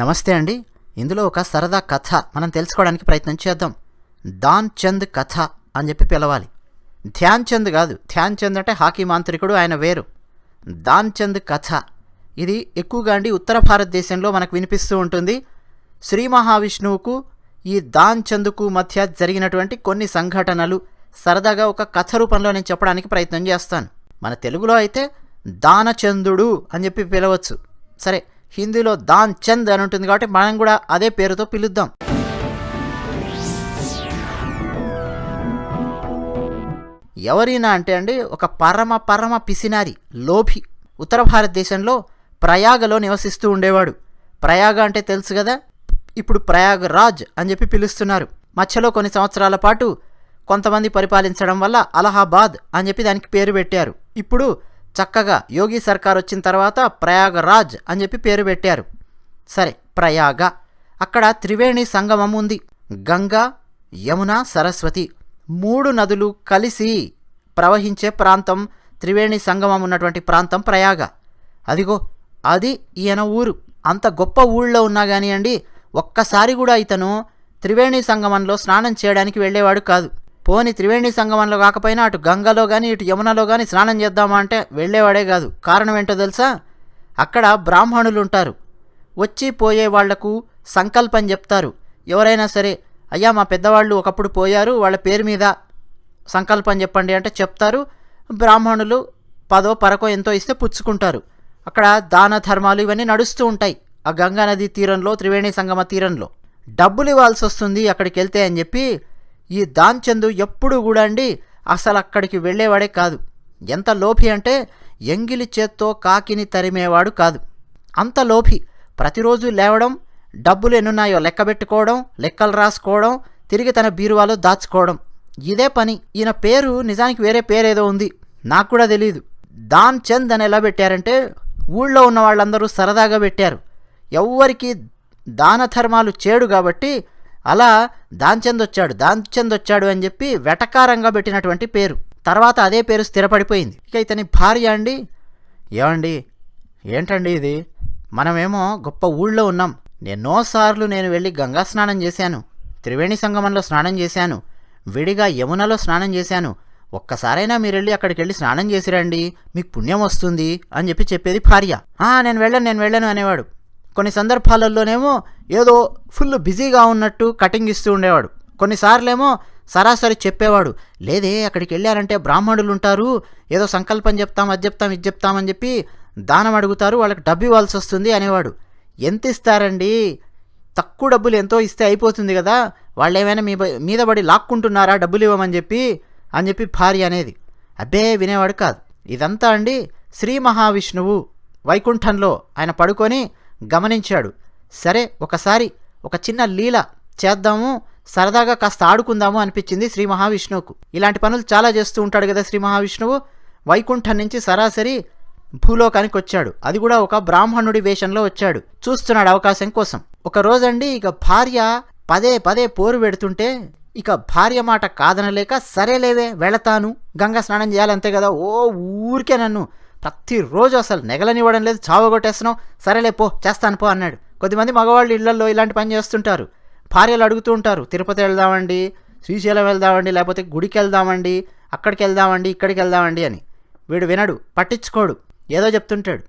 నమస్తే అండి. ఇందులో ఒక సరదా కథ మనం తెలుసుకోవడానికి ప్రయత్నం చేద్దాం. దాన్ చంద్ కథ అని చెప్పి పిలవాలి. ధ్యాన్ చంద్ కాదు. ధ్యాన్ చంద్ అంటే హాకీ మాంత్రికుడు ఆయన వేరు. దాన్ చంద్ కథ. ఇది ఎక్కువగా అండి ఉత్తర భారతదేశంలో మనకు వినిపిస్తూ ఉంటుంది. శ్రీ మహావిష్ణువుకు ఈ దాన్ చందుకు మధ్య జరిగినటువంటి కొన్ని సంఘటనలు సరదాగా ఒక కథ రూపంలో నేను చెప్పడానికి ప్రయత్నం చేస్తాను. మన తెలుగులో అయితే దానచందుడు అని చెప్పి పిలవచ్చు. సరే హిందీలో దాన్ చంద్ అని ఉంటుంది కాబట్టి మనం కూడా అదే పేరుతో పిలుద్దాం. ఎవరైనా అంటే అండి ఒక పరమ పరమ పిసినారి లోభి ఉత్తర భారతదేశంలో ప్రయాగలో నివసిస్తూ ఉండేవాడు. ప్రయాగ అంటే తెలుసు కదా? ఇప్పుడు ప్రయాగ్ రాజ్ అని చెప్పి పిలుస్తున్నారు. మధ్యలో కొన్ని సంవత్సరాల పాటు కొంతమంది పరిపాలించడం వల్ల అలహాబాద్ అని చెప్పి దానికి పేరు పెట్టారు. ఇప్పుడు చక్కగా యోగి సర్కార్ వచ్చిన తర్వాత ప్రయాగరాజ్ అని చెప్పి పేరు పెట్టారు. సరే ప్రయాగ. అక్కడ త్రివేణి సంగమం ఉంది. గంగా యమున సరస్వతి మూడు నదులు కలిసి ప్రవహించే ప్రాంతం త్రివేణి సంగమం ఉన్నటువంటి ప్రాంతం ప్రయాగ. అదిగో అది ఈయన ఊరు. అంత గొప్ప ఊళ్ళో ఉన్నా కానివ్వండి ఒక్కసారి కూడా ఇతను త్రివేణి సంగమంలో స్నానం చేయడానికి వెళ్ళేవాడు కాదు. పోని త్రివేణి సంగమంలో కాకపోయినా అటు గంగలో కానీ ఇటు యమునలో కానీ స్నానం చేద్దామా అంటే వెళ్ళేవాడే కాదు. కారణం ఏంటో తెలుసా? అక్కడ బ్రాహ్మణులు ఉంటారు వచ్చి పోయే వాళ్ళకు సంకల్పం చెప్తారు. ఎవరైనా సరే అయ్యా మా పెద్దవాళ్ళు ఒకప్పుడు పోయారు వాళ్ళ పేరు మీద సంకల్పం చెప్పండి అంటే చెప్తారు. బ్రాహ్మణులు పదో పరకో ఎంతో ఇస్తే పుచ్చుకుంటారు. అక్కడ దాన ధర్మాలు ఇవన్నీ నడుస్తూ ఉంటాయి ఆ గంగా నది తీరంలో త్రివేణి సంగమ తీరంలో. డబ్బులు ఇవ్వాల్సి వస్తుంది అక్కడికి వెళ్తే అని చెప్పి ఈ దాన్చందు ఎప్పుడు కూడా అండి అసలు అక్కడికి వెళ్ళేవాడే కాదు. ఎంత లోభి అంటే ఎంగిలి చేత్తో కాకిని తరిమేవాడు కాదు. అంత లోభి. ప్రతిరోజు లేవడం డబ్బులు ఎన్నున్నాయో లెక్క పెట్టుకోవడం లెక్కలు రాసుకోవడం తిరిగి తన బీరువాలో దాచుకోవడం. ఇదే పని. ఈయన పేరు నిజానికి వేరే పేరేదో ఉంది. నాకు కూడా తెలియదు దాన్ చంద్ అని ఎలా పెట్టారంటే ఊళ్ళో ఉన్న వాళ్ళందరూ సరదాగా పెట్టారు. ఎవ్వరికి దాన ధర్మాలు చేడు కాబట్టి అలా దాన్చంద్ వచ్చాడు దాన్చంద్ వచ్చాడు అని చెప్పి వెటకారంగా పెట్టినటువంటి పేరు. తర్వాత అదే పేరు స్థిరపడిపోయింది. ఇక ఇతని భార్య అండి. ఏమండి? ఏంటండి ఇది? మనమేమో గొప్ప ఊళ్ళో ఉన్నాం. ఎన్నోసార్లు నేను వెళ్ళి గంగా స్నానం చేశాను. త్రివేణి సంగమంలో స్నానం చేశాను. విడిగా యమునలో స్నానం చేశాను. ఒక్కసారైనా మీరు వెళ్ళి అక్కడికి వెళ్ళి స్నానం చేసిరండి. మీకు పుణ్యం వస్తుంది అని చెప్పి చెప్పేది భార్య. నేను వెళ్ళను నేను వెళ్ళను అనేవాడు. కొన్ని సందర్భాలలోనేమో ఏదో ఫుల్ బిజీగా ఉన్నట్టు కటింగ్ ఇస్తూ ఉండేవాడు. కొన్నిసార్లేమో సరాసరి చెప్పేవాడు లేదే అక్కడికి వెళ్ళారంటే బ్రాహ్మణులు ఉంటారు ఏదో సంకల్పం చెప్తాం అది చెప్తాం ఇది చెప్తామని చెప్పి దానం అడుగుతారు వాళ్ళకి డబ్బు ఇవ్వాల్సి వస్తుంది అనేవాడు. ఎంత ఇస్తారండి? తక్కువ డబ్బులు ఎంతో ఇస్తే అయిపోతుంది కదా వాళ్ళు ఏమైనా మీ బ- మీద పడి లాక్కుంటున్నారా డబ్బులు ఇవ్వమని చెప్పి? అని చెప్పి భార్య అనేది అబ్బే వినేవాడు కాదు. ఇదంతా అండి శ్రీ మహావిష్ణువు వైకుంఠంలో ఆయన పడుకొని గమనించాడు. సరే ఒకసారి ఒక చిన్న లీల చేద్దాము. సరదాగా కాస్త ఆడుకుందాము అనిపించింది శ్రీ మహావిష్ణువుకు. ఇలాంటి పనులు చాలా చేస్తూ ఉంటాడు కదా శ్రీ మహావిష్ణువు. వైకుంఠం నుంచి సరాసరి భూలోకానికి వచ్చాడు. అది కూడా ఒక బ్రాహ్మణుడి వేషంలో వచ్చాడు. చూస్తున్నాడు అవకాశం కోసం. ఒక రోజండి ఇక భార్య పదే పదే పోరు పెడుతుంటే ఇక భార్య మాట కాదనలేక సరేలేవే వెళతాను గంగా స్నానం చేయాలంతే కదా ఓ ఊరికే నన్ను ప్రతిరోజు అసలు నెగలనివ్వడం లేదు చావగొట్టేస్తున్నావు సరేలే పో చేస్తాను పో అన్నాడు. కొద్దిమంది మగవాళ్ళు ఇళ్ళలో ఇలాంటి పని చేస్తుంటారు. భార్యలు అడుగుతూ ఉంటారు తిరుపతి వెళ్దామండి శ్రీశైలం వెళ్దామండి లేకపోతే గుడికి వెళ్దామండి అక్కడికి వెళ్దామండి ఇక్కడికి వెళ్దామండి అని. వీడు వినడు పట్టించుకోడు ఏదో చెప్తుంటాడు.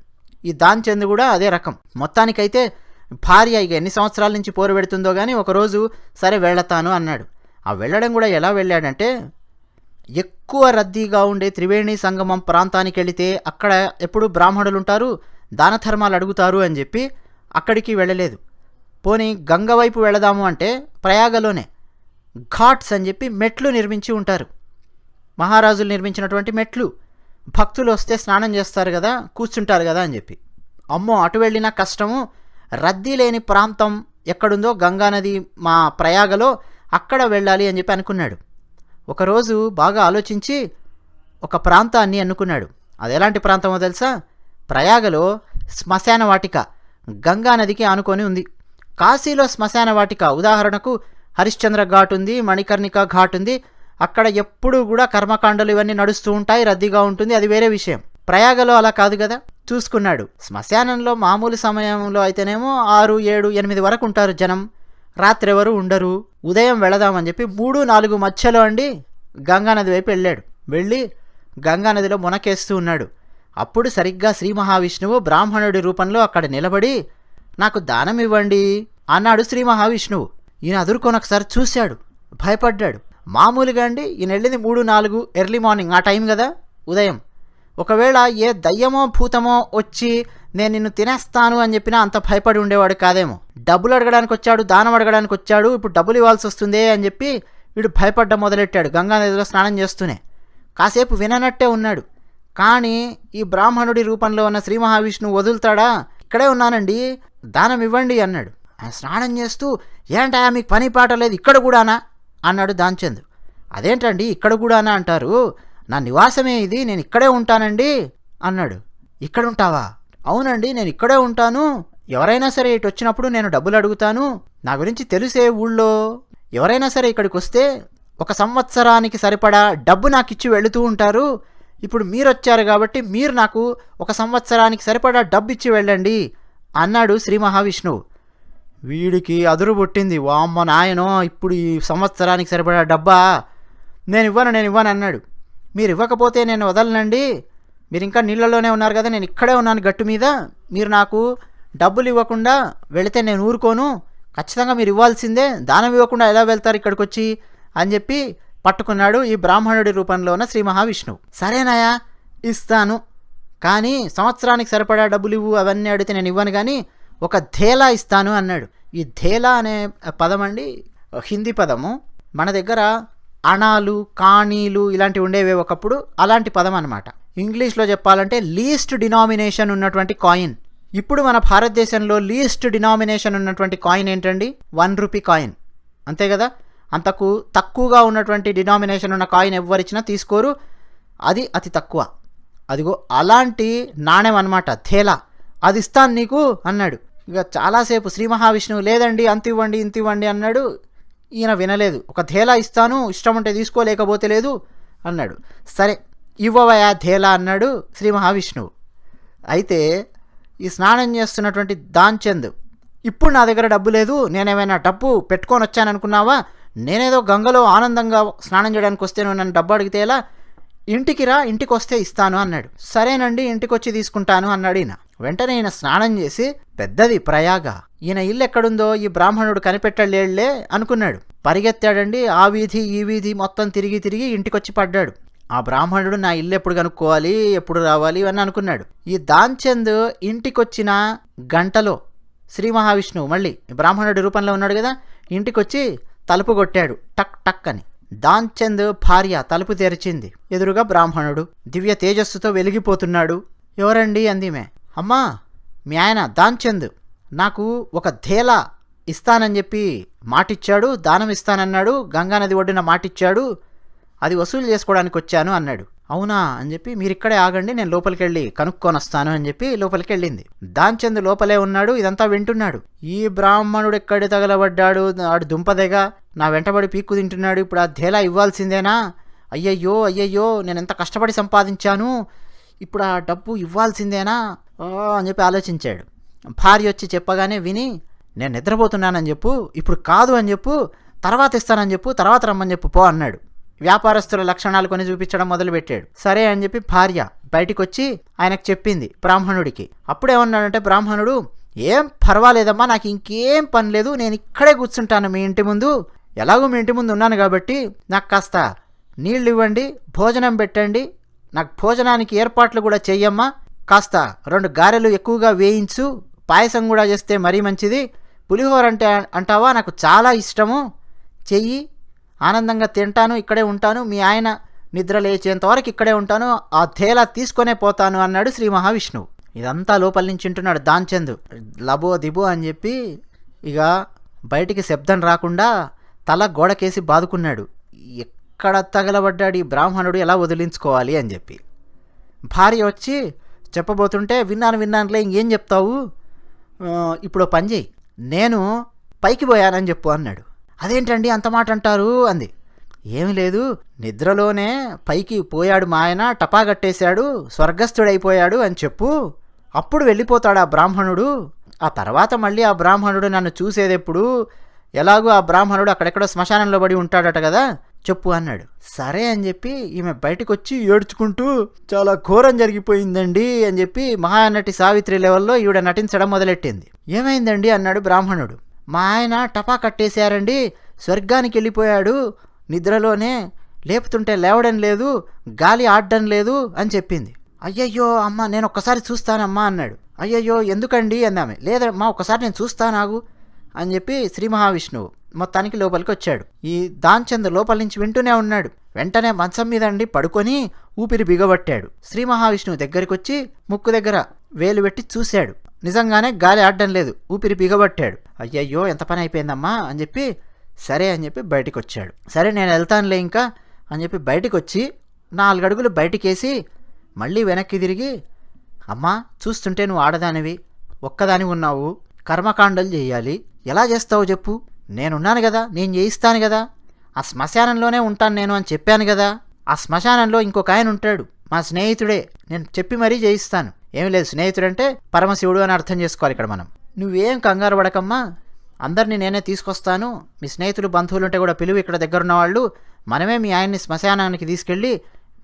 ఈ దాన్ కూడా అదే రకం. మొత్తానికైతే భార్య ఇక ఎన్ని సంవత్సరాల నుంచి పోరు పెడుతుందో కానీ ఒకరోజు సరే వెళ్ళతాను అన్నాడు. ఆ వెళ్ళడం కూడా ఎలా వెళ్ళాడంటే ఎక్కువ రద్దీగా ఉండే త్రివేణి సంగమం ప్రాంతానికి వెళితే అక్కడ ఎప్పుడు బ్రాహ్మణులు ఉంటారు దాన ధర్మాలు అడుగుతారు అని చెప్పి అక్కడికి వెళ్ళలేదు. పోనీ గంగ వైపు వెళదాము అంటే ప్రయాగలోనే ఘాట్స్ అని చెప్పి మెట్లు నిర్మించి ఉంటారు. మహారాజులు నిర్మించినటువంటి మెట్లు. భక్తులు వస్తే స్నానం చేస్తారు కదా కూర్చుంటారు కదా అని చెప్పి. అమ్మో అటు వెళ్ళినా కష్టము. రద్దీ లేని ప్రాంతం ఎక్కడుందో గంగానది మా ప్రయాగలో అక్కడ వెళ్ళాలి అని చెప్పి అనుకున్నాడు. ఒకరోజు బాగా ఆలోచించి ఒక ప్రాంతాన్ని అనుకున్నాడు అది ఎలాంటి ప్రాంతమో తెలుసా? ప్రయాగలో శ్మశాన వాటిక. గంగా నదికి ఆనుకొని ఉంది. కాశీలో శ్మశాన వాటిక ఉదాహరణకు హరిశ్చంద్ర ఘాట్ ఉంది మణికర్ణిక ఘాట్ ఉంది. అక్కడ ఎప్పుడూ కూడా కర్మకాండలు ఇవన్నీ నడుస్తూ ఉంటాయి రద్దీగా ఉంటుంది. అది వేరే విషయం. ప్రయాగలో అలా కాదు కదా? చూసుకున్నాడు. శ్మశానంలో మామూలు సమయంలో అయితేనేమో ఆరు ఏడు ఎనిమిది వరకు ఉంటారు జనం. రాత్రి ఎవరు ఉండరు. ఉదయం వెళదామని చెప్పి మూడు నాలుగు మధ్యలో అండి గంగానది వైపు వెళ్ళాడు. వెళ్ళి గంగానదిలో మునకేస్తూ ఉన్నాడు. అప్పుడు సరిగ్గా శ్రీ మహావిష్ణువు బ్రాహ్మణుడి రూపంలో అక్కడ నిలబడి నాకు దానం ఇవ్వండి అన్నాడు శ్రీ మహావిష్ణువు. ఈయన అదురుకొని ఒకసారి చూశాడు భయపడ్డాడు. మామూలుగా అండి ఈయన వెళ్ళింది మూడు నాలుగు ఎర్లీ మార్నింగ్ ఆ టైం కదా? ఉదయం. ఒకవేళ ఏ దయ్యమో భూతమో వచ్చి నేను నిన్ను తినేస్తాను అని చెప్పినా అంత భయపడి ఉండేవాడు కాదేమో. డబ్బులు అడగడానికి వచ్చాడు దానం అడగడానికి వచ్చాడు ఇప్పుడు డబ్బులు ఇవ్వాల్సి వస్తుందే అని చెప్పి వీడు భయపడ్డం మొదలెట్టాడు గంగా నదిలో స్నానం చేస్తూనే. కాసేపు విననట్టే ఉన్నాడు. కానీ ఈ బ్రాహ్మణుడి రూపంలో ఉన్న శ్రీ మహావిష్ణువు వదులుతాడా? ఇక్కడే ఉన్నానండి. దానం ఇవ్వండి అన్నాడు. ఆయన స్నానం చేస్తూ ఏంటా మీకు పని పాట లేదు ఇక్కడ కూడానా? అన్నాడు దాంచంద్. అదేంటండి ఇక్కడ కూడానా? అంటారు. నా నివాసమే ఇది నేను ఇక్కడే ఉంటానండి. అన్నాడు. ఇక్కడ ఉంటావా? అవునండి నేను ఇక్కడే ఉంటాను. ఎవరైనా సరే ఇటు వచ్చినప్పుడు నేను డబ్బులు అడుగుతాను. నా గురించి తెలిసే ఊళ్ళో? ఎవరైనా సరే ఇక్కడికి వస్తే ఒక సంవత్సరానికి సరిపడా డబ్బు నాకు ఇచ్చి వెళుతూ ఉంటారు. ఇప్పుడు మీరు వచ్చారు కాబట్టి మీరు నాకు ఒక సంవత్సరానికి సరిపడా డబ్బు ఇచ్చి వెళ్ళండి అన్నాడు శ్రీ మహావిష్ణువు. వీడికి అదురు పుట్టింది వామ్మ నాయనో ఇప్పుడు ఈ సంవత్సరానికి సరిపడా డబ్బా? నేను ఇవ్వను నేను ఇవ్వను అన్నాడు. మీరు ఇవ్వకపోతే నేను వదలనండి. మీరు ఇంకా నీళ్ళలోనే ఉన్నారు కదా నేను ఇక్కడే ఉన్నాను గట్టు మీద. మీరు నాకు డబ్బులు ఇవ్వకుండా వెళితే నేను ఊరుకోను. ఖచ్చితంగా మీరు ఇవ్వాల్సిందే. దానం ఇవ్వకుండా ఎలా వెళ్తారు ఇక్కడికి వచ్చి అని చెప్పి పట్టుకున్నాడు ఈ బ్రాహ్మణుడి రూపంలో ఉన్న శ్రీ మహావిష్ణువు. సరేనాయా ఇస్తాను. కానీ సంవత్సరానికి సరిపడా డబ్బులు ఇవ్వు అవన్నీ అడిగితే నేను ఇవ్వను కానీ ఒక ధేలా ఇస్తాను అన్నాడు. ఈ ధేలా అనే పదం అండి హిందీ పదము. మన దగ్గర అణాలు కాణీలు ఇలాంటివి ఉండేవి ఒకప్పుడు అలాంటి పదం అనమాట ఇంగ్లీష్లో చెప్పాలంటే లీస్ట్ డినామినేషన్ ఉన్నటువంటి కాయిన్ ఇప్పుడు మన భారతదేశంలో లీస్ట్ డినామినేషన్ ఉన్నటువంటి కాయిన్ ఏంటండి? వన్ రూపీ కాయిన్ అంతే కదా? అంతకు తక్కువగా ఉన్నటువంటి డినామినేషన్ ఉన్న కాయిన్ ఎవరిచ్చినా తీసుకోరు. అది అతి తక్కువ. అదిగో అలాంటి నాణ్యం అనమాట థేలా. అది ఇస్తాను నీకు అన్నాడు. ఇక చాలాసేపు శ్రీ మహావిష్ణువు లేదండి అంత ఇవ్వండి ఇంత ఇవ్వండి అన్నాడు. ఈయన వినలేదు. ఒక ధేలా ఇస్తాను ఇష్టం ఉంటే తీసుకోలేకపోతే లేదు అన్నాడు. సరే ఇవ్వవయా ధేలా అన్నాడు శ్రీ మహావిష్ణువు. అయితే ఈ స్నానం చేస్తున్నటువంటి దాన్చంద్ ఇప్పుడు నా దగ్గర డబ్బు లేదు నేనేమైనా డబ్బు పెట్టుకొని వచ్చాను అనుకున్నావా నేనేదో గంగలో ఆనందంగా స్నానం చేయడానికి వస్తే నువ్వు నన్ను డబ్బు అడిగితే ఎలా? ఇంటికి రా ఇంటికి వస్తే ఇస్తాను అన్నాడు. సరేనండి ఇంటికి వచ్చి తీసుకుంటాను అన్నాడు ఈయన. వెంటనే ఈయన స్నానం చేసి పెద్దది ప్రయాగ. ఈయన ఇల్లు ఎక్కడుందో ఈ బ్రాహ్మణుడు కనిపెట్టలేళ్ళే అనుకున్నాడు. పరిగెత్తాడండి ఆ వీధి ఈ వీధి మొత్తం తిరిగి తిరిగి ఇంటికొచ్చి పడ్డాడు. ఆ బ్రాహ్మణుడు నా ఇల్లు ఎప్పుడు కనుక్కోవాలి ఎప్పుడు రావాలి అని అనుకున్నాడు. ఈ దాన్చంద్ ఇంటికొచ్చిన గంటలో శ్రీ మహావిష్ణువు మళ్ళీ బ్రాహ్మణుడి రూపంలో ఉన్నాడు కదా ఇంటికొచ్చి తలుపు కొట్టాడు. టక్ టక్ అని. దాన్చంద్ భార్య తలుపు తెరిచింది. ఎదురుగా బ్రాహ్మణుడు దివ్య తేజస్సుతో వెలిగిపోతున్నాడు. ఎవరండి అందిమే? అమ్మా మీ ఆయన దాన్చంద్. నాకు ఒక ధేలా ఇస్తానని చెప్పి మాటిచ్చాడు దానం ఇస్తానన్నాడు గంగానది ఒడ్డున మాటిచ్చాడు అది వసూలు చేసుకోవడానికి వచ్చాను అన్నాడు. అవునా అని చెప్పి మీరు ఇక్కడే ఆగండి నేను లోపలికి వెళ్ళి కనుక్కొని వస్తాను అని చెప్పి లోపలికి వెళ్ళింది దాన్చంద్ లోపలే ఉన్నాడు ఇదంతా వింటున్నాడు. ఈ బ్రాహ్మణుడు ఎక్కడ తగలబడ్డాడు? ఆడు దుంపదెగా నా వెంటబడి పీక్కు తింటున్నాడు ఇప్పుడు ఆ ధేలా ఇవ్వాల్సిందేనా? అయ్యయ్యో అయ్యయ్యో నేను ఎంత కష్టపడి సంపాదించాను ఇప్పుడు ఆ డబ్బు ఇవ్వాల్సిందేనా? అని చెప్పి ఆలోచించాడు. భార్య వచ్చి చెప్పగానే విని నేను నిద్రపోతున్నానని చెప్పు ఇప్పుడు కాదు అని చెప్పు తర్వాత ఇస్తానని చెప్పు తర్వాత రమ్మని చెప్పు పో అన్నాడు. వ్యాపారస్తుల లక్షణాలు కొని చూపించడం మొదలుపెట్టాడు. సరే అని చెప్పి భార్య బయటికి వచ్చి ఆయనకు చెప్పింది బ్రాహ్మణుడికి. అప్పుడేమన్నాడంటే బ్రాహ్మణుడు ఏం పర్వాలేదమ్మా నాకు ఇంకేం పని లేదు నేను ఇక్కడే కూర్చుంటాను మీ ఇంటి ముందు. ఎలాగో మీ ఇంటి ముందు ఉన్నాను కాబట్టి నాకు కాస్త నీళ్ళు ఇవ్వండి భోజనం పెట్టండి నాకు భోజనానికి ఏర్పాట్లు కూడా చెయ్యమ్మా. కాస్త రెండు గారెలు ఎక్కువగా వేయించు పాయసం కూడా చేస్తే మరీ మంచిది. పులిహోర అంటే అంటావా నాకు చాలా ఇష్టము. చెయ్యి ఆనందంగా తింటాను ఇక్కడే ఉంటాను మీ ఆయన నిద్ర లేచేంత వరకు ఇక్కడే ఉంటాను ఆ థేలా తీసుకొనే పోతాను అన్నాడు శ్రీ మహావిష్ణువు. ఇదంతా లోపల నుంచి వింటున్నాడు దాన్చంద్ లబో దిబో అని చెప్పి ఇక బయటికి శబ్దం రాకుండా తల గోడకేసి బాదుకున్నాడు. ఎక్కడ తగలబడ్డాడు ఈ బ్రాహ్మణుడు ఎలా వదిలించుకోవాలి అని చెప్పి. భార్య వచ్చి చెప్పబోతుంటే విన్నాను విన్నానులే ఇంకేం చెప్తావు? ఇప్పుడు పని చేయి నేను పైకి పోయానని చెప్పు అన్నాడు. అదేంటండి అంత మాట అంటారు అంది. ఏమి లేదు నిద్రలోనే పైకి పోయాడు మా ఆయన టపాగట్టేశాడు స్వర్గస్థుడైపోయాడు అని చెప్పు. అప్పుడు వెళ్ళిపోతాడు ఆ బ్రాహ్మణుడు. ఆ తర్వాత మళ్ళీ ఆ బ్రాహ్మణుడు నన్ను చూసేదెప్పుడు ఎలాగో ఆ బ్రాహ్మణుడు అక్కడెక్కడో శ్మశానంలో పడి ఉంటాడట కదా చెప్పు అన్నాడు. సరే అని చెప్పి ఈమె బయటకు వచ్చి ఏడ్చుకుంటూ చాలా ఘోరం జరిగిపోయిందండి అని చెప్పి మహానటి సావిత్రి లెవెల్లో ఈవిడ నటించడం మొదలెట్టింది. ఏమైందండి? అన్నాడు బ్రాహ్మణుడు. మా ఆయన టపా కట్టేశారండి. స్వర్గానికి వెళ్ళిపోయాడు. నిద్రలోనే లేపుతుంటే లేవడం లేదు గాలి ఆడడం లేదు అని చెప్పింది. అయ్యయ్యో అమ్మ నేను ఒక్కసారి చూస్తానమ్మా అన్నాడు. అయ్యయ్యో ఎందుకండి అందామె లేదమ్మా ఒకసారి నేను చూస్తానాగు అని చెప్పి శ్రీ మహావిష్ణువు మొత్తానికి లోపలికి వచ్చాడు. ఈ దాన్చంద్ లోపల నుంచి వింటూనే ఉన్నాడు. వెంటనే మంచం మీద అండి పడుకొని ఊపిరి బిగబట్టాడు. శ్రీ మహావిష్ణువు దగ్గరికి వచ్చి ముక్కు దగ్గర వేలు పెట్టి చూశాడు. నిజంగానే గాలి ఆడడం లేదు. ఊపిరి బిగబట్టాడు అయ్యయ్యో ఎంత పని అయిపోయిందమ్మా అని చెప్పి సరే అని చెప్పి బయటకు వచ్చాడు సరే నేను వెళ్తానులే ఇంకా అని చెప్పి బయటకు వచ్చి నాలుగు అడుగులు బయటికేసి మళ్ళీ వెనక్కి తిరిగి అమ్మా చూస్తుంటే నువ్వు ఆడదానివి ఒక్కదాని ఉన్నావు కర్మకాండలు చేయాలి. ఎలా చేస్తావు చెప్పు? నేనున్నాను కదా నేను చేయిస్తాను కదా. ఆ శ్మశానంలోనే ఉంటాను నేను అని చెప్పాను కదా. ఆ శ్మశానంలో ఇంకొక ఆయన ఉంటాడు మా స్నేహితుడే. నేను చెప్పి మరీ చేయిస్తాను. ఏమి లేదు స్నేహితుడంటే పరమశివుడు అని అర్థం చేసుకోవాలి ఇక్కడ మనం. నువ్వేం కంగారు పడకమ్మా. అందరినీ నేనే తీసుకొస్తాను. మీ స్నేహితులు బంధువులు ఉంటే కూడా పిలువు ఇక్కడ దగ్గరున్న వాళ్ళు. మనమే మీ ఆయన్ని శ్మశానానికి తీసుకెళ్ళి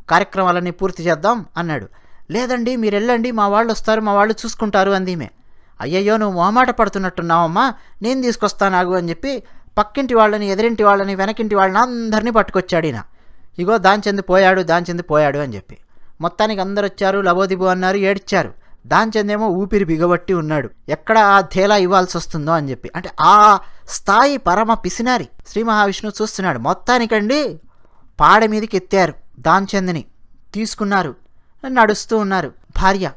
కార్యక్రమాలన్నీ పూర్తి చేద్దాం అన్నాడు. లేదండి మీరు వెళ్ళండి మా వాళ్ళు వస్తారు మా వాళ్ళు చూసుకుంటారు అందిమే. అయ్యయ్యో నువ్వు మొహమాట పడుతున్నట్టున్నావమ్మా. నేను తీసుకొస్తాను ఆగు అని చెప్పి పక్కింటి వాళ్ళని ఎదిరింటి వాళ్ళని వెనకింటి వాళ్ళని అందరినీ పట్టుకొచ్చాడు ఈయన. ఇగో దాంచెంది పోయాడు దాంచెంది పోయాడు అని చెప్పి. మొత్తానికి అందరు వచ్చారు లబోదిబో అన్నారు ఏడ్చారు. దాంచెందేమో ఊపిరి బిగబట్టి ఉన్నాడు. ఎక్కడ ఆ ధేలా ఇవ్వాల్సి వస్తుందో అని చెప్పి. అంటే ఆ స్థాయి పరమ పిసినారి శ్రీ మహావిష్ణు చూస్తున్నాడు. మొత్తానికండి పాడ మీదకి ఎత్తారు దాంచందని. తీసుకున్నారు నడుస్తూ ఉన్నారు. భార్య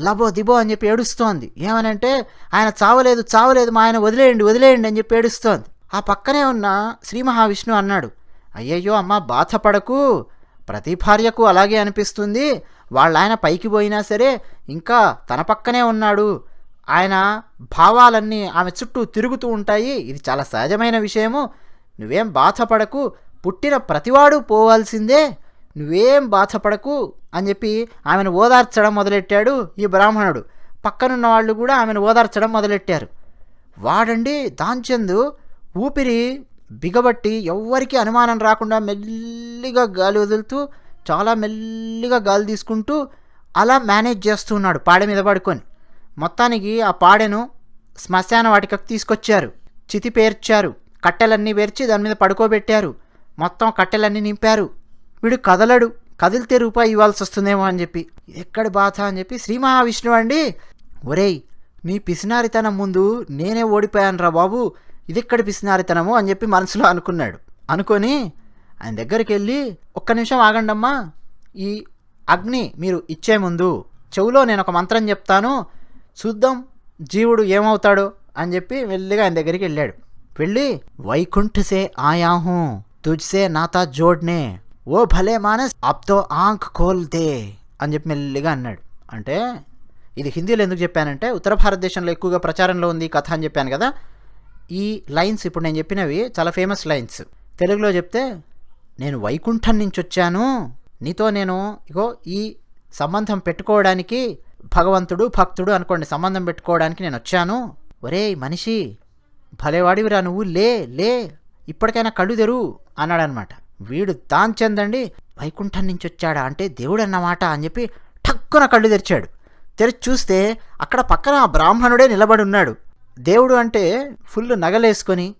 లబో దిబో అని చెప్పి ఏడుస్తోంది. ఏమనంటే ఆయన చావలేదు చావలేదు మా ఆయన వదిలేయండి వదిలేయండి అని చెప్పి ఏడుస్తోంది. ఆ పక్కనే ఉన్న శ్రీ మహావిష్ణు అన్నాడు. అయ్యయ్యో అమ్మ బాధపడకు. ప్రతి భార్యకు అలాగే అనిపిస్తుంది. వాళ్ళ ఆయన పైకి పోయినా సరే ఇంకా తన పక్కనే ఉన్నాడు. ఆయన భావాలన్నీ ఆమె చుట్టూ తిరుగుతూ ఉంటాయి. ఇది చాలా సహజమైన విషయము. నువ్వేం బాధపడకు. పుట్టిన ప్రతివాడు పోవాల్సిందే. నువ్వేం బాధపడకు అని చెప్పి ఆమెను ఓదార్చడం మొదలెట్టాడు ఈ బ్రాహ్మణుడు. పక్కనున్న వాళ్ళు కూడా ఆమెను ఓదార్చడం మొదలెట్టారు. వాడండి దాంచందు. ఊపిరి బిగబట్టి ఎవ్వరికీ అనుమానం రాకుండా మెల్లిగా గాలి వదులుతూ చాలా మెల్లిగా గాలి తీసుకుంటూ అలా మేనేజ్ చేస్తూ ఉన్నాడు పాడె మీద పడుకొని. మొత్తానికి ఆ పాడెను శ్మశాన వాటికకు తీసుకొచ్చారు. చితి పేర్చారు. కట్టెలన్నీ పేర్చి దాని మీద పడుకోబెట్టారు. మొత్తం కట్టెలన్నీ నింపారు. వీడు కదలడు. కదిలితే రూపాయి ఇవ్వాల్సి వస్తుందేమో అని చెప్పి. ఎక్కడ బాధ అని చెప్పి శ్రీ మహావిష్ణువు అండి! ఒరేయ్ నీ పిసినారితనం ముందు నేనే ఓడిపోయాను రా బాబు. ఇదెక్కడి పిసినారితనము అని చెప్పి మనసులో అనుకున్నాడు. అనుకొని ఆయన దగ్గరికి వెళ్ళి ఒక్క నిమిషం ఆగండమ్మా. ఈ అగ్ని మీరు ఇచ్చే ముందు చెవులో నేను ఒక మంత్రం చెప్తాను. చూద్దాం జీవుడు ఏమవుతాడు అని చెప్పి మెల్లిగా ఆయన దగ్గరికి వెళ్ళాడు వెళ్ళి వైకుంఠసే ఆయాహూ తుజ్సే నాతా జోడ్నే. ఓ భలే మానస్ అప్తో ఆంక్ కోల్ దే అని చెప్పి మెల్లిగా అన్నాడు. అంటే ఇది హిందీలో ఎందుకు చెప్పానంటే ఉత్తర భారతదేశంలో ఎక్కువగా ప్రచారంలో ఉంది ఈ కథ అని చెప్పాను కదా. ఈ లైన్స్ ఇప్పుడు నేను చెప్పినవి చాలా ఫేమస్ లైన్స్. తెలుగులో చెప్తే నేను వైకుంఠం నుంచి వచ్చాను. నీతో నేను ఇగో ఈ సంబంధం పెట్టుకోవడానికి భగవంతుడు భక్తుడు అనుకోండి సంబంధం పెట్టుకోవడానికి నేను వచ్చాను. ఒరేయ్ మనిషి భలేవాడివిరా నువ్వు? లే లే ఇప్పటికైనా కళ్ళు తెరు. అన్నాడనమాట. వీడు దాంచెందండి వైకుంఠం నుంచి వచ్చాడా? అంటే దేవుడు అన్నమాట అని చెప్పి ఠక్కున కళ్ళు తెరిచాడు. తెరిచి చూస్తే అక్కడ పక్కన ఆ బ్రాహ్మణుడే నిలబడి ఉన్నాడు. దేవుడు అంటే ఫుల్ నగలేసుకొని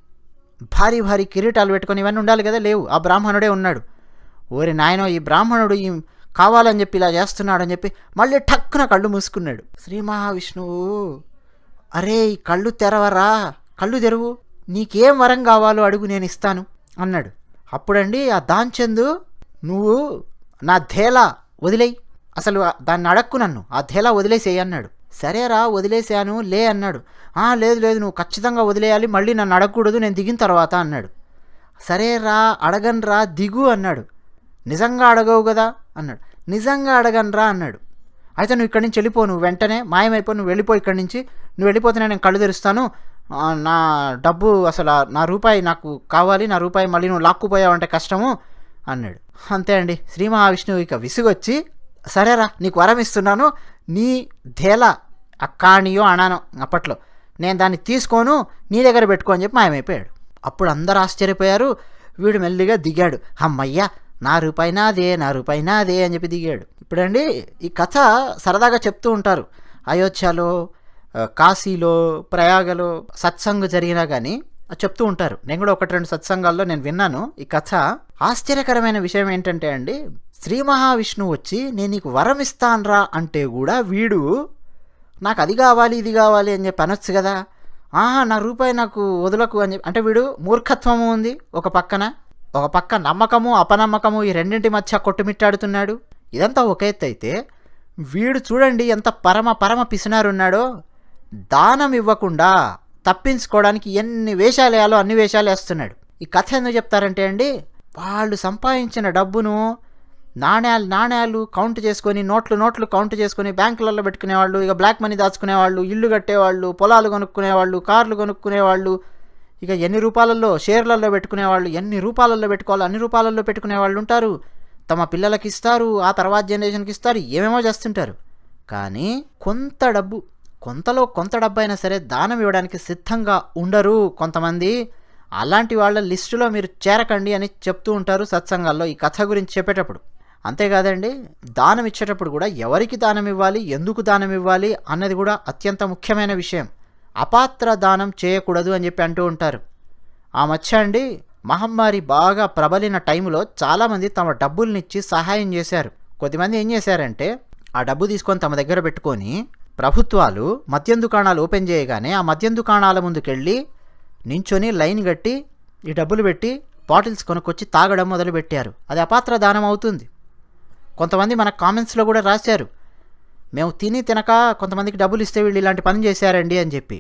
భారీ భారీ కిరీటాలు పెట్టుకొని ఇవన్నీ ఉండాలి కదా లేవు. ఆ బ్రాహ్మణుడే ఉన్నాడు. ఓరి నాయనో ఈ బ్రాహ్మణుడు ఈ కావాలని చెప్పి ఇలా చేస్తున్నాడు అని చెప్పి మళ్ళీ ఠక్కున కళ్ళు మూసుకున్నాడు. శ్రీ మహావిష్ణువు అరే ఈ కళ్ళు తెరవరా? కళ్ళు తెరువు. నీకేం వరం కావాలో అడుగు నేను ఇస్తాను అన్నాడు. అప్పుడండి ఆ దాంచందు నువ్వు నా ధేలా వదిలేయి. అసలు దాన్ని అడక్కు నన్ను. ఆ ధేలా వదిలేసేయి అన్నాడు. సరేరా వదిలేసాను లే అన్నాడు. లేదు లేదు నువ్వు ఖచ్చితంగా వదిలేయాలి మళ్ళీ నన్ను అడగకూడదు నేను దిగిన తర్వాత అన్నాడు. సరేరా అడగన్రా దిగు అన్నాడు. నిజంగా అడగవు కదా అన్నాడు. నిజంగా అడగన్రా అన్నాడు. అయితే నువ్వు ఇక్కడి నుంచి వెళ్ళిపో నువ్వు వెంటనే మాయమైపో నువ్వు వెళ్ళిపో ఇక్కడి నుంచి. నువ్వు వెళ్ళిపోతే నేను కళ్ళు తెరుస్తాను. నా డబ్బు అసలు నా రూపాయి నాకు కావాలి నా రూపాయి మళ్ళీ నువ్వు లాక్కుపోయావంటే కష్టము అన్నాడు. అంతే అండి. శ్రీ మహావిష్ణువు ఇక విసుగొచ్చి సరేరా నీకు వరం ఇస్తున్నాను. నీ ధేల అక్కాణియో అనానో అప్పట్లో నేను దాన్ని తీసుకోను నీ దగ్గర పెట్టుకో అని చెప్పి మాయమైపోయాడు. అప్పుడు అందరు ఆశ్చర్యపోయారు. వీడు మెల్లిగా దిగాడు. అమ్మయ్యా నా రూపాయి నాదే నా రూపాయి నాదే అని చెప్పి దిగాడు. ఇప్పుడండి ఈ కథ సరదాగా చెప్తూ ఉంటారు. అయోధ్యలో కాశీలో ప్రయాగలో సత్సంగ్ జరిగినా కానీ చెప్తూ ఉంటారు. నేను కూడా ఒకటి రెండు సత్సంగాల్లో నేను విన్నాను. ఈ కథ ఆశ్చర్యకరమైన విషయం ఏంటంటే అండి శ్రీ మహావిష్ణువు వచ్చి నేను నీకు వరం ఇస్తానరా అంటే కూడా వీడు నాకు అది కావాలి ఇది కావాలి అని చెప్పి అనొచ్చు కదా. ఆహా నా రూపాయి నాకు వదులకు అని చెప్పి అంటే వీడు మూర్ఖత్వము ఉంది ఒక పక్కన. ఒక పక్క నమ్మకము అపనమ్మకము ఈ రెండింటి మధ్య కొట్టుమిట్టాడుతున్నాడు. ఇదంతా ఒక ఎత్తు అయితే వీడు చూడండి ఎంత పరమ పరమ పిసినారున్నాడో. దానం ఇవ్వకుండా తప్పించుకోవడానికి ఎన్ని వేషాలు వేయాలో అన్ని వేషాలు వేస్తున్నాడు. ఈ కథ ఎందుకు చెప్తారంటే అండి వాళ్ళు సంపాదించిన డబ్బును నాణ్యాలు నాణ్యాలు కౌంట్ చేసుకొని నోట్లు నోట్లు కౌంట్ చేసుకొని బ్యాంకులలో పెట్టుకునేవాళ్ళు ఇక బ్లాక్ మనీ దాచుకునేవాళ్ళు ఇల్లు కట్టేవాళ్ళు పొలాలు కొనుక్కునేవాళ్ళు కార్లు కొనుక్కునేవాళ్ళు ఇక ఎన్ని రూపాలలో షేర్లలో పెట్టుకునేవాళ్ళు ఎన్ని రూపాలలో పెట్టుకోవాలో అన్ని రూపాలలో పెట్టుకునే వాళ్ళు ఉంటారు. తమ పిల్లలకి ఇస్తారు ఆ తర్వాత జనరేషన్కి ఇస్తారు ఏమేమో చేస్తుంటారు. కానీ కొంత డబ్బు కొంతలో కొంత డబ్బు అయినా సరే దానం ఇవ్వడానికి సిద్ధంగా ఉండరు కొంతమంది. అలాంటి వాళ్ళ లిస్టులో మీరు చేరకండి అని చెప్తూ ఉంటారు సత్సంగాల్లో ఈ కథ గురించి చెప్పేటప్పుడు. అంతేకాదండి దానం ఇచ్చేటప్పుడు కూడా ఎవరికి దానం ఇవ్వాలి ఎందుకు దానం ఇవ్వాలి అన్నది కూడా అత్యంత ముఖ్యమైన విషయం. అపాత్ర దానం చేయకూడదు అని చెప్పి అంటూ ఉంటారు. ఆ మధ్య అండి మహమ్మారి బాగా ప్రబలిన టైంలో చాలామంది తమ డబ్బుల్నిచ్చి సహాయం చేశారు. కొద్దిమంది ఏం చేశారంటే ఆ డబ్బు తీసుకొని తమ దగ్గర పెట్టుకొని ప్రభుత్వాలు మద్యం దుకాణాలు ఓపెన్ చేయగానే ఆ మద్యం దుకాణాల ముందుకెళ్ళి నించొని లైన్ కట్టి ఈ డబ్బులు పెట్టి బాటిల్స్ కొనుక్కొచ్చి తాగడం మొదలుపెట్టారు. అది అపాత్ర దానం అవుతుంది. కొంతమంది మన కామెంట్స్లో కూడా రాశారు. మేము తిని తినక కొంతమందికి డబ్బులు ఇస్తే వీళ్ళు ఇలాంటి పని చేశారండి అని చెప్పి.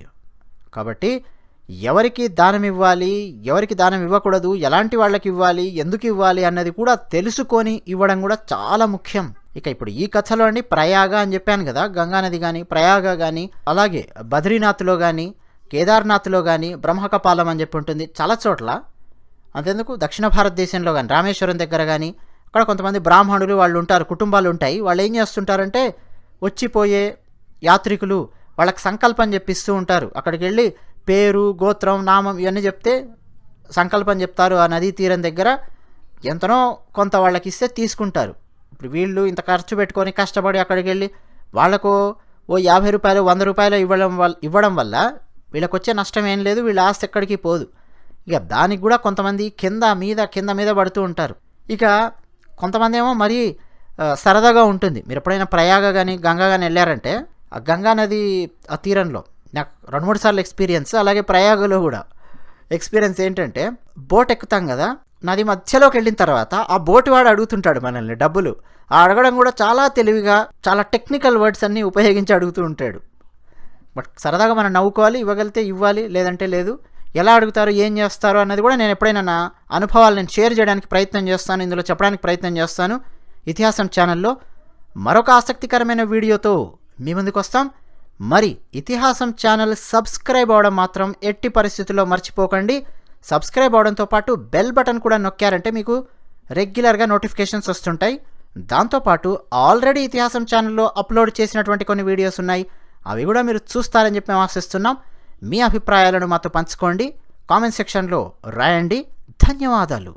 కాబట్టి ఎవరికి దానం ఇవ్వాలి ఎవరికి దానం ఇవ్వకూడదు ఎలాంటి వాళ్ళకి ఇవ్వాలి ఎందుకు ఇవ్వాలి అన్నది కూడా తెలుసుకొని ఇవ్వడం కూడా చాలా ముఖ్యం. ఇక ఇప్పుడు ఈ కథలో అండి ప్రయాగ అని చెప్పాను కదా గంగానది కానీ ప్రయాగ కానీ అలాగే బద్రీనాథ్లో కానీ కేదార్నాథ్లో కానీ బ్రహ్మకపాలం అని చెప్పి ఉంటుంది చాలా చోట్ల. అంతెందుకు? దక్షిణ భారతదేశంలో కానీ రామేశ్వరం దగ్గర కానీ అక్కడ కొంతమంది బ్రాహ్మణులు వాళ్ళు ఉంటారు కుటుంబాలు ఉంటాయి. వాళ్ళు ఏం చేస్తుంటారంటే వచ్చిపోయే యాత్రికులు వాళ్ళకి సంకల్పం చెప్పిస్తూ ఉంటారు. అక్కడికి వెళ్ళి పేరు గోత్రం నామం ఇవన్నీ చెప్తే సంకల్పం చెప్తారు ఆ నదీ తీరం దగ్గర. ఎంతనో కొంత వాళ్ళకి ఇస్తే తీసుకుంటారు. ఇప్పుడు వీళ్ళు ఇంత ఖర్చు పెట్టుకొని కష్టపడి అక్కడికి వెళ్ళి వాళ్ళకు ఓ యాభై రూపాయలు వంద రూపాయలు ఇవ్వడం వల్ల ఇవ్వడం వల్ల వీళ్ళకి వచ్చే నష్టం ఏం లేదు వీళ్ళ ఆస్తి ఎక్కడికి పోదు. ఇక దానికి కూడా కొంతమంది కింద మీద కింద మీద పడుతూ ఉంటారు. ఇక కొంతమంది ఏమో మరీ సరదాగా ఉంటుంది. మీరు ఎప్పుడైనా ప్రయాగ కానీ గంగా కానీ వెళ్ళారంటే ఆ గంగా నది ఆ తీరంలో నాకు రెండు మూడు సార్లు ఎక్స్పీరియన్స్ అలాగే ప్రయాగలో కూడా ఎక్స్పీరియన్స్ ఏంటంటే బోట్ ఎక్కుతాం కదా నది మధ్యలోకి వెళ్ళిన తర్వాత ఆ బోట్ వాడు అడుగుతుంటాడు మనల్ని డబ్బులు. ఆ అడగడం కూడా చాలా తెలివిగా చాలా టెక్నికల్ వర్డ్స్ అన్నీ ఉపయోగించి అడుగుతూ ఉంటాడు. బట్ సరదాగా మనం నవ్వుకోవాలి ఇవ్వగలిగితే ఇవ్వాలి లేదంటే లేదు. ఎలా అడుగుతారు ఏం చేస్తారు అన్నది కూడా నేను ఎప్పుడైనా నా అనుభవాలు నేను షేర్ చేయడానికి ప్రయత్నం చేస్తాను ఇందులో చెప్పడానికి ప్రయత్నం చేస్తాను. ఇతిహాసం ఛానల్లో మరొక ఆసక్తికరమైన వీడియోతో మీ ముందుకు వస్తాం. మరి ఇతిహాసం ఛానల్ సబ్స్క్రైబ్ అవడం మాత్రం ఎట్టి పరిస్థితుల్లో మర్చిపోకండి. సబ్స్క్రైబ్ అవడంతో పాటు బెల్ బటన్ కూడా నొక్కారంటే మీకు రెగ్యులర్గా నోటిఫికేషన్స్ వస్తుంటాయి. దాంతోపాటు ఆల్రెడీ ఇతిహాసం ఛానల్లో అప్లోడ్ చేసినటువంటి కొన్ని వీడియోస్ ఉన్నాయి. అవి కూడా మీరు చూస్తారని చెప్పి మేము ఆశిస్తున్నాం. మీ అభిప్రాయాలను మాతో పంచుకోండి. కామెంట్ సెక్షన్లో రాయండి. ధన్యవాదాలు.